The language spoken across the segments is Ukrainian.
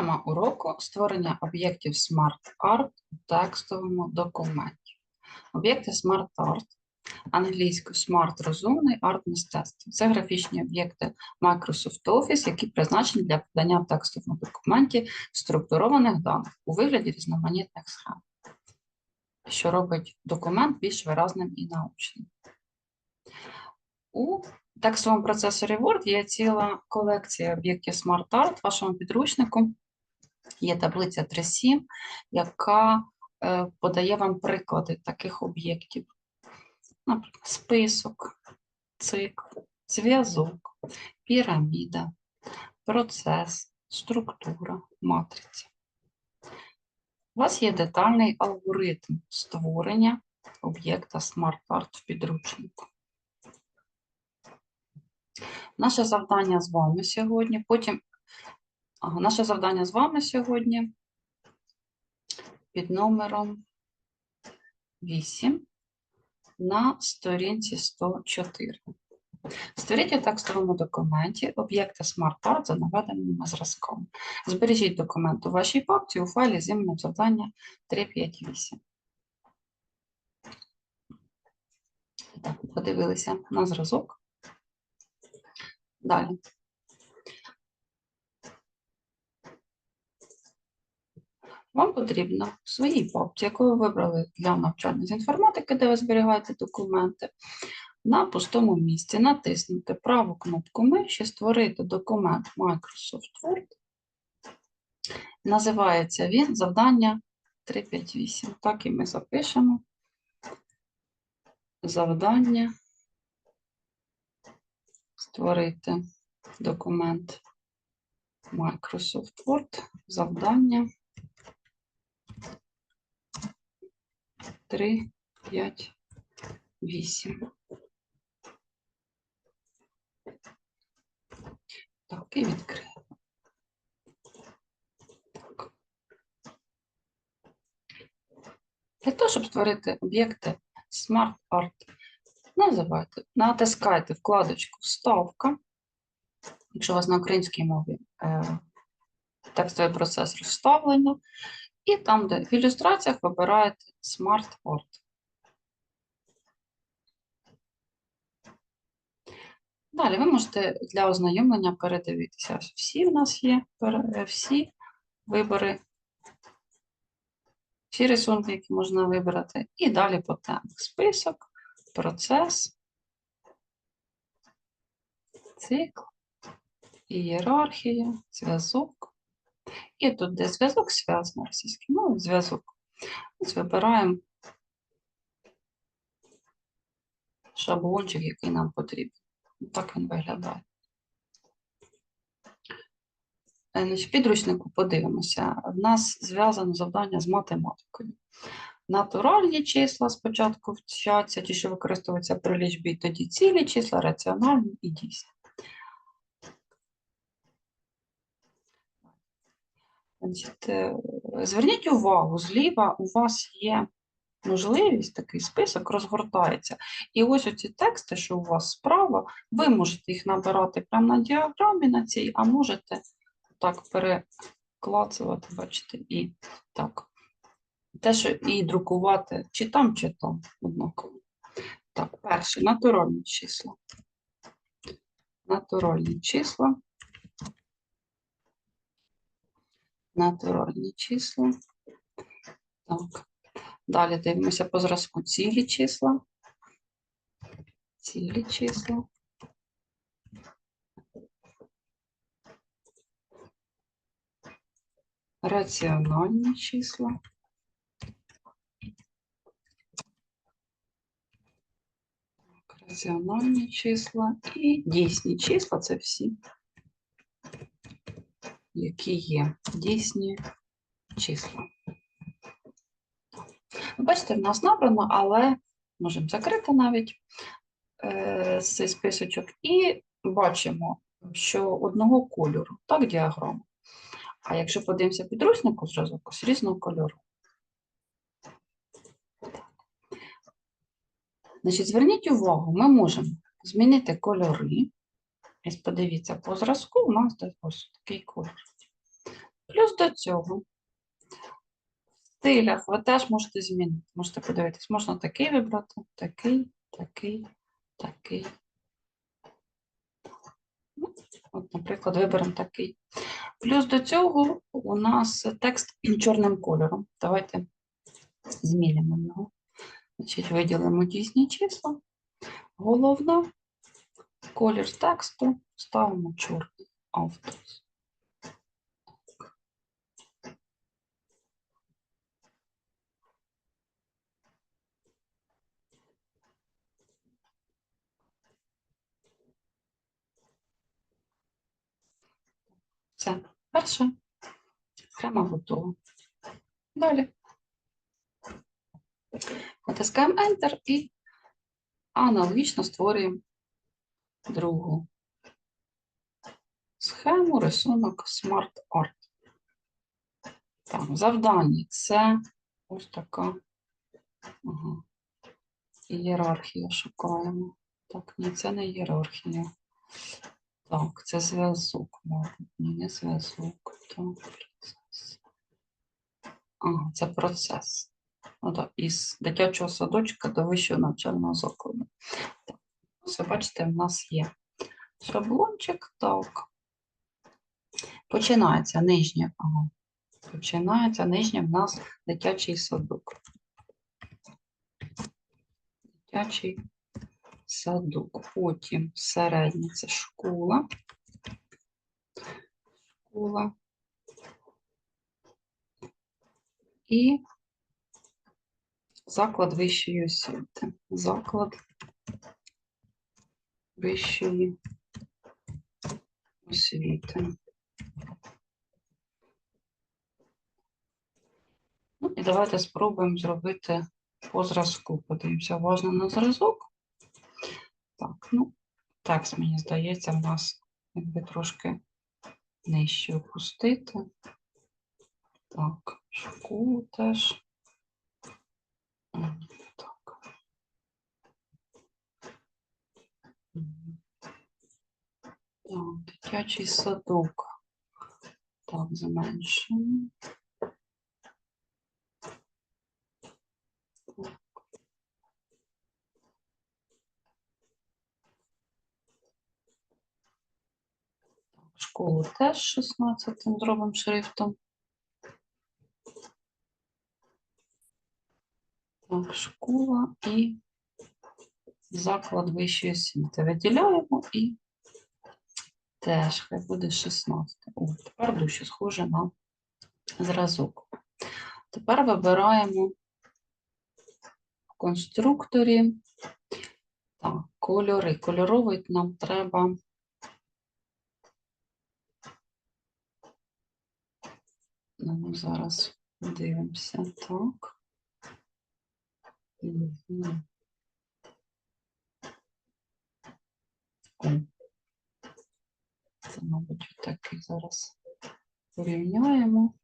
Тема уроку створення об'єктів Smart Art у текстовому документі. Об'єкти Smart Art, англійською Smart розумний арт мистецтво. Це графічні об'єкти Microsoft Office, які призначені для подання в текстовому документі структурованих даних у вигляді різноманітних схем, що робить документ більш виразним і научним. У текстовому процесорі Word є ціла колекція об'єктів Smart Art. В вашому підручнику є таблиця 3.7, яка е, подає вам приклади таких об'єктів. Наприклад, список, цикл, зв'язок, піраміда, процес, структура, матриця. У вас є детальний алгоритм створення об'єкта Smart Art в підручнику. Наше завдання з вами сьогодні, потім ага, наше завдання з вами сьогодні під номером 8 на сторінці 104. Створіть у текстовому документі об'єкти SmartArt за наведеними зразками. Збережіть документ у вашій папці у файлі з іменем завдання 358. Так, подивилися на зразок. Далі. Вам потрібно в своїй папці, яку ви вибрали для навчання з інформатики, де ви зберігаєте документи, на пустому місці натиснути праву кнопку миші, створити документ Microsoft Word. Називається він завдання 358. Так і ми запишемо завдання створити документ Microsoft Word, завдання 3, 5, 8. Так, і відкриємо. Так. Для того, щоб створити об'єкти Smart Art, називайте, натискайте вкладочку Вставка. Якщо у вас на українській мові е, текстовий процесор вставлення, і там, де в ілюстраціях вибираєте Smart Art. Далі ви можете для ознайомлення передивитися. Всі в нас є, всі вибори, всі рисунки, які можна вибрати, і далі по темах. Список, процес, цикл, ієрархія, зв'язок. І тут, де зв'язок зв'язано російською мовою, зв'язок. Ось вибираємо шаблончик, який нам потрібен. Так він виглядає. Е, В підручнику подивимося. В нас зв'язано завдання з математикою. Натуральні числа спочатку вчаться, ті, що використовуються при лічбі, тоді цілі числа, раціональні і дійсні. Значить, е, зверніть увагу, зліва у вас є можливість, такий список розгортається. І ось оці тексти, що у вас справа, ви можете їх набирати прямо на діаграмі на цій, а можете так переклацувати, бачите, і так. Те, що і друкувати чи там, чи там однаково. Так, перше, натуральні числа. Натуральні числа. Натуральні числа. Так. Далі дивимося по зразку цілі числа. Цілі числа. Раціональні числа. Раціональні числа і дійсні числа це всі, які є дійсні числа. Бачите, в нас набрано, але можемо закрити навіть е, цей списочок. І бачимо, що одного кольору, так, діаграма. А якщо подивимося підручнику зразок, ось різного кольору. Значить, зверніть увагу, ми можемо змінити кольори. Ось подивіться, по зразку у нас ось такий колір. Плюс до цього в стилях ви теж можете змінити. Можете подивитись, можна такий вибрати, такий, такий, такий. Ну, От, наприклад, виберемо такий. Плюс до цього у нас текст чорним кольором. Давайте змінимо його. Значить, виділимо дійсні числа. Головне, колір тексту ставимо чорний автор. Все, перше. Схема готова. Далі. Натискаємо Enter і аналогічно створюємо другу схему, рисунок Smart Art. Так, завдання це ось така ага. ієрархія шукаємо. Так, ні, це не ієрархія. Так, це зв'язок. Ні, не зв'язок. Так, процес. Ага, це процес. Ну, так, із дитячого садочка до вищого навчального закладу. Так, ви бачите, в нас є шаблончик. Так. Починається нижнє. Ага. Починається нижнє в нас дитячий садок. Дитячий садок. Потім середнє це школа. Школа. І заклад вищої освіти. Заклад вищої освіти. Ну, і давайте спробуємо зробити по зразку. Подивимося уважно на зразок. Так, ну, текст, мені здається, в нас якби трошки нижче опустити. Так, школу теж. Так. Так, дитячий садок. Так, зменшуємо. Школу теж 16 зробимо шрифтом. Так, школа і заклад вищої освіти. Виділяємо і теж хай буде 16. О, тепер дуже схоже на зразок. Тепер вибираємо в конструкторі так, кольори. Кольоровий нам треба. Ну, зараз дивимося. Так. Мгм. О. Це, мабуть, такий зараз порівняємо.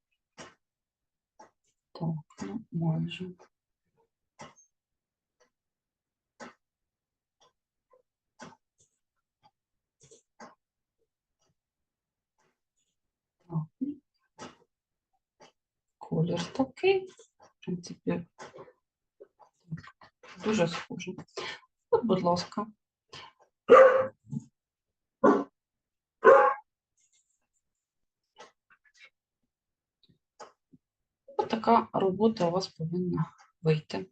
Так, ну, майже. Колір такий, в принципі, дуже схожий. От, будь ласка. Ось така робота у вас повинна вийти.